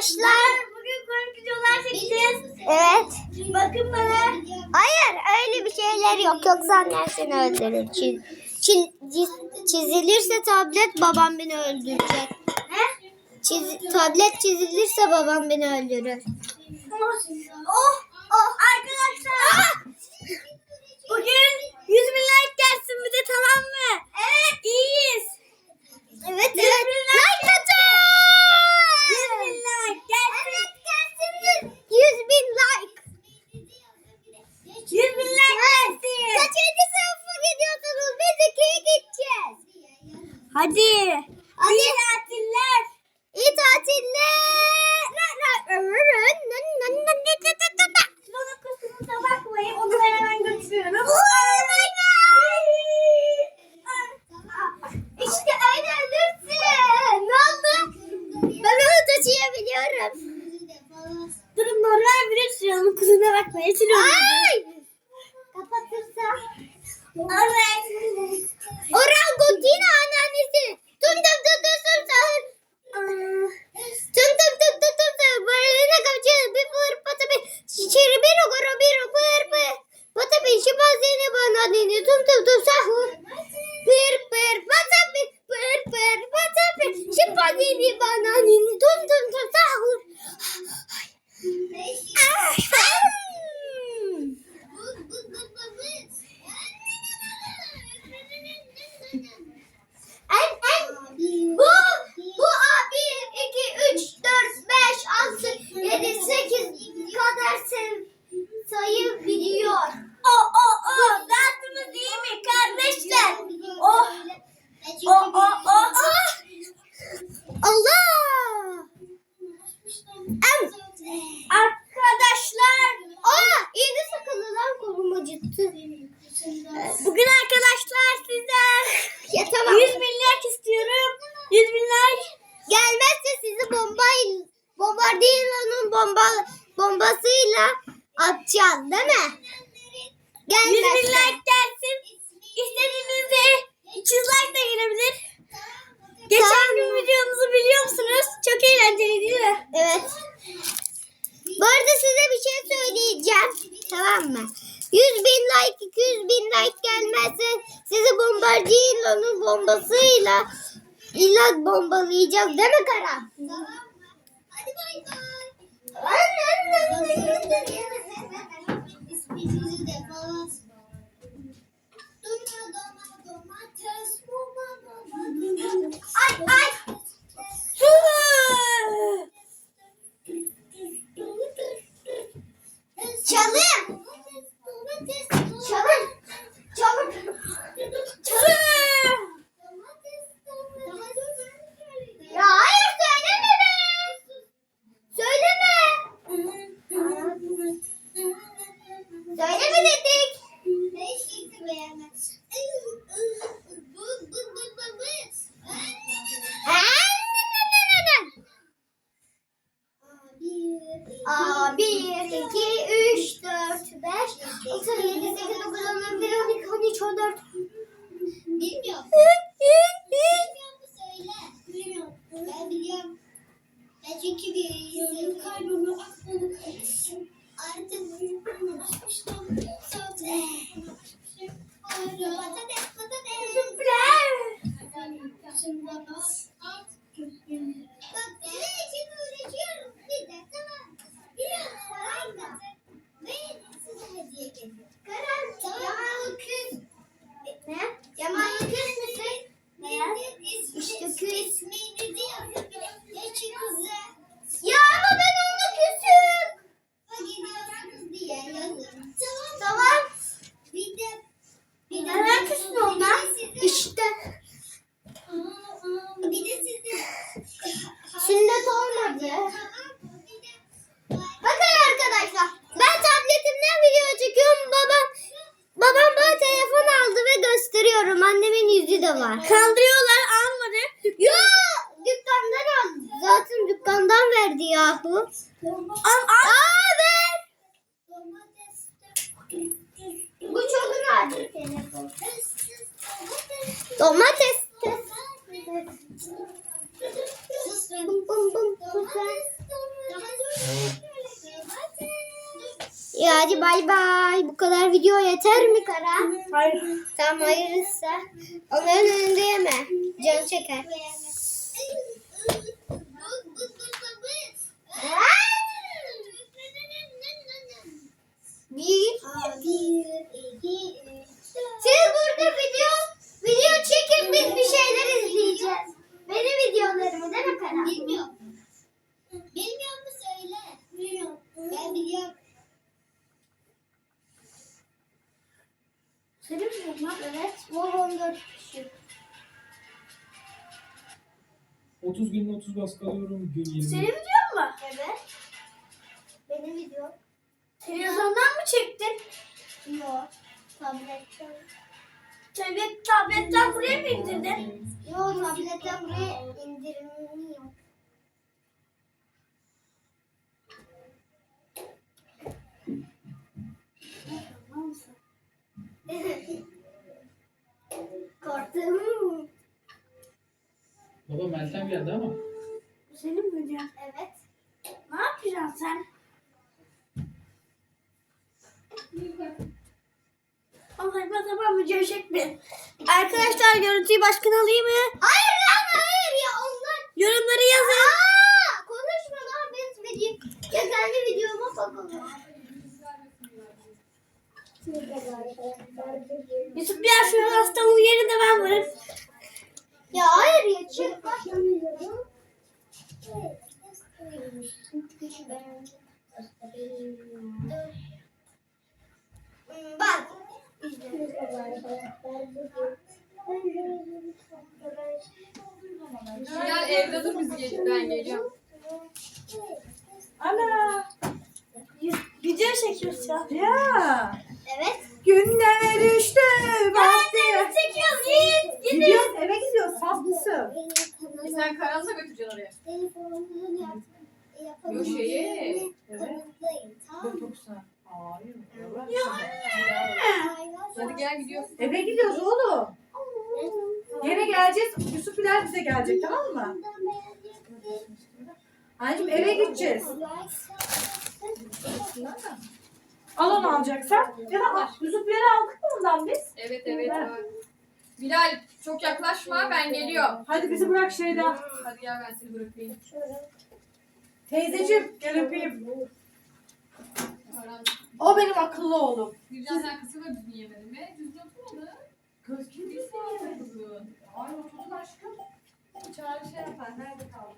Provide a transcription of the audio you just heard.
arkadaşlar. Bugün komik videolar çekeceğiz. Evet. Bakın bana. Hayır öyle bir şeyler yok. Yoksa annen seni öldürür. Çiz, çiz- çiz- çizilirse tablet babam beni öldürecek. He? Çiz, tablet çizilirse babam beni öldürür. Oh, oh arkadaşlar. Bugün 100 bin like gelsin bir de tamam mı? Evet iyiyiz. Evet Yüz evet. bin Like atın. 100 bin like gelsin. Evet gelsin. 100 bin like. 100 bin like gelsin. Kaçıncı sınıfa gidiyorsunuz? Biz ikiye gideceğiz. Hadi. Hadi. İyi tatiller. İyi tatiller. Şunun kusurumuza bakmayın. Onu ben hemen götürüyorum. İşte öyle ölürsün. Ne oldu? Ben onu taşıyabiliyorum. Durun normal bir sürüyorum. Kusuruna bakmayın. Sürüyorum. Ay! Kapatırsa. Evet. Orangutin anneannesi. Tum tum tum tum tum sahur. Tum tum tum tum tum sahur. Barına kapçı. Bir pır patı bir. Şişiri bir okuru bir pır pır. Patı bir şimazini bana dini. Tum tum tum sahur. Pır pır patı bir. Pır pır patı bir. Şimazini bana dini. Tum tum tum sahur. Ah, hmm. En en bu bu a 1 2 3 4 5 6 7 8 kadar sev, sayı biliyor. O o o. Dersimiz iyi mi kardeşler? Oh. O o o. Ah! Allah! Em. Arkadaşlar. Aa, iğne sakılı lan kolum acıttı. Bugün arkadaşlar sizden Ya tamam. 100 bin like istiyorum. 100 bin like. Gelmezse sizi bombayla bombardiyanın bomba bombasıyla atacağız değil mi? 100 bin like gelsin. İstediğinizde 200 like de gelebilir. Geçen Tamam. gün videomuzu biliyor musunuz? Çok eğlenceli değil mi? Evet. Bu arada size bir şey söyleyeceğim. Tamam mı? 100 bin like, 200 bin like gelmezse sizi bombardiyanın bombasıyla illa bombalayacağız değil mi Karan? Hadi İsminizi A 1, 2, 3, 4, 5, 6, 7, 8, 9, 10, 11, 12, 13, 14. Bilmiyorum. Bilmiyor mu söyle. Bilmiyorum. Ben biliyorum. Ben çünkü bir senin kalbimi aklını karıştım. Artık unutmuştum. Sonra Ara. Patates patates. Şimdi at. Bak senin için uğraşıyorum. Bir de tamam. Biraz var da. Ve size hediye geliyor. Karan, Tamam. Yaman küs. Ne? Yaman küs müsün? Ne? İşte küs. İsminizi yazın. Yaşınızı. Ya ama ben onunla küsüm. Gidiyorsunuz diye yazın. Tamam. Tamam. Bir de bir de Neden küstün onunla? İşte. Bir de size Sünnet olmadı. Bir de Bakın arkadaşlar. Ben tabletimden video çekiyorum. Babam babam bana telefon aldı ve gösteriyorum. Annemin var. Kandırıyorlar almadı. Yo dükkandan aldı. Zaten dükkandan verdi yahu. Al al. Aa ver. Bu çok nadir telefon. Domates. Domates. Domates. Bum bum bum. Domates. Hadi bay bay. Bu kadar video yeter mi Kara? Hayır. Tamam hayırlısı. Onların önünde yeme. Can çeker. 34 küsür. 30 günde 30 baskı alıyorum. Gün 20. Senin videon mu? Evet. Benim videom. Televizyondan mı çektin? Yok. Tabletten. Tablet, tabletten buraya mı indirdin? Yok tabletten buraya indirimini yok. Geldi ama. Bu senin mi videon? Evet. Ne yapacaksın sen? Ama saçma sapan video çekme. Arkadaşlar görüntüyü başkan alayım mı? Hayır lan hayır ya onlar. Yorumları yazın. Aa, konuşma lan biz video. Ya kendi videoma bakalım. Yusuf bir şu hastanın yerinde ben varım. Ya hayır ya çık. Bak. Bilal evde dur biz gel ben geliyorum. Ana. Video çekiyoruz ya. Ya. Evet. Günler düştü. Vakti. Çekiyoruz git. Gidiyoruz eve gidiyoruz. Saslısın. E sen karanlığa götüreceksin oraya. Yo şey. şeye. Evet. Botoksa. Hayır. Hadi gel gidiyoruz. Eve gidiyoruz oğlum. Gene geleceğiz. Yusuf Bilal bize gelecek tamam mı? Anneciğim eve gideceğiz. Al onu alacaksan. Ya da. Yusuf Bilal'i aldık mı ondan biz? Evet evet. evet. Bilal çok yaklaşma ben geliyorum. Hadi bizi bırak şeyde. Hadi gel ben seni bırakayım. Teyzeciğim gel öpeyim. O benim akıllı oğlum. Bircan sen kısır ve düzgün yemedin mi? Düzgün oturmadı. Kız kim Biz sağlıklı. Ay oturdun aşkım. Çağrı şey yapar. Nerede kaldı?